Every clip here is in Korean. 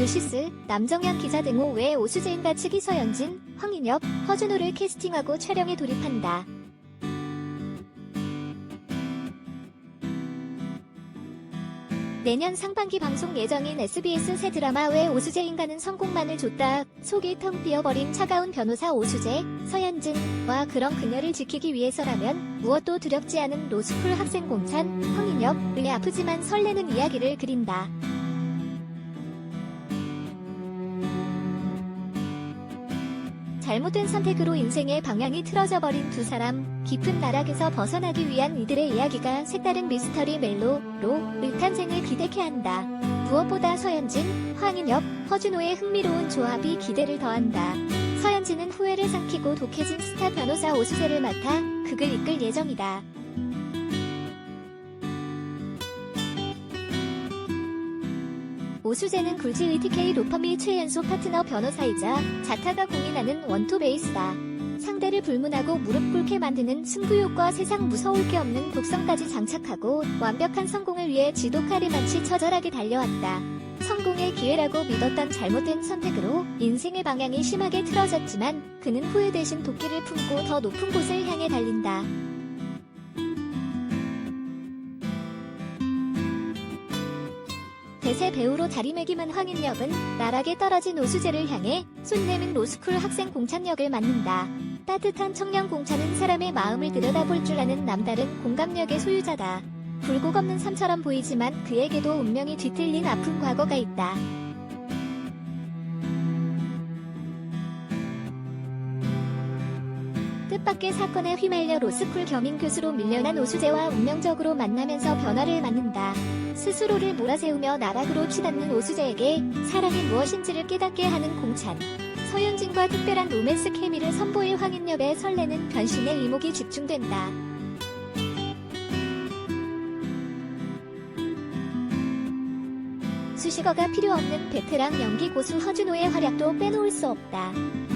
유시스, 남정현 기자 등 5외 오수재인과 측이 서현진, 황인엽, 허준호를 캐스팅하고 촬영에 돌입한다. 내년 상반기 방송 예정인 SBS 새 드라마 왜 오수재 인간은 성공만을 줬다. 속이 텅 비어버린 차가운 변호사 오수재, 서현진과 그런 그녀를 지키기 위해서라면 무엇도 두렵지 않은 로스쿨 학생 공찬, 황인엽의 아프지만 설레는 이야기를 그린다. 잘못된 선택으로 인생의 방향이 틀어져 버린 두 사람, 깊은 나락에서 벗어나기 위한 이들의 이야기가 색다른 미스터리 멜로로 의탄생을 기대케 한다. 무엇보다 서현진, 황인엽, 허준호의 흥미로운 조합이 기대를 더한다. 서현진은 후회를 삼키고 독해진 스타 변호사 오수재를 맡아 극을 이끌 예정이다. 오수재는 굴지의 TK 로펌의 최연소 파트너 변호사이자 자타가 공인하는 원투 베이스다. 상대를 불문하고 무릎 꿇게 만드는 승부욕과 세상 무서울 게 없는 독성까지 장착하고 완벽한 성공을 위해 지독하리 마치 처절하게 달려왔다. 성공의 기회라고 믿었던 잘못된 선택으로 인생의 방향이 심하게 틀어졌지만 그는 후회 대신 도끼를 품고 더 높은 곳을 향해 달린다. 대세 배우로 자리매김한 황인엽은 나락에 떨어진 오수재를 향해 손 내민 로스쿨 학생 공찬 역을 맡는다. 따뜻한 청년 공찬은 사람의 마음을 들여다볼 줄 아는 남다른 공감력의 소유자다. 굴곡 없는 삶처럼 보이지만 그에게도 운명이 뒤틀린 아픈 과거가 있다. 뜻밖의 사건에 휘말려 로스쿨 겸임 교수로 밀려난 오수재와 운명적으로 만나면서 변화를 맞는다. 스스로를 몰아세우며 나락으로 치닫는 오수재에게 사랑이 무엇인지를 깨닫게 하는 공찬. 서윤진과 특별한 로맨스 케미를 선보일 황인엽의 설레는 변신의 이목이 집중된다. 수식어가 필요 없는 베테랑 연기 고수 허준호의 활약도 빼놓을 수 없다.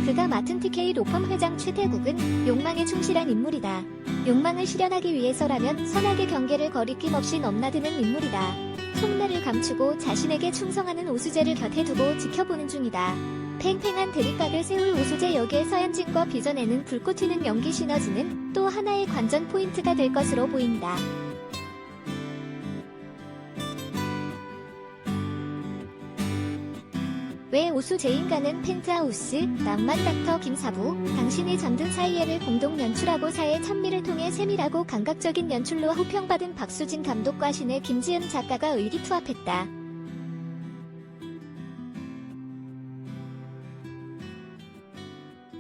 그가 맡은 TK 로펌 회장 최태국은 욕망에 충실한 인물이다. 욕망을 실현하기 위해서라면 선악의 경계를 거리낌 없이 넘나드는 인물이다. 속내를 감추고 자신에게 충성하는 오수재를 곁에 두고 지켜보는 중이다. 팽팽한 대립각을 세울 오수재 역의 서현진과 빚어내는 불꽃 튀는 연기 시너지는 또 하나의 관전 포인트가 될 것으로 보인다. 왜 오수재인가는 펜트하우스, 낭만 닥터 김사부, 당신이 잠든 사이에를 공동 연출하고 사의 찬미를 통해 세밀하고 감각적인 연출로 호평받은 박수진 감독과 신의 김지은 작가가 의기투합했다.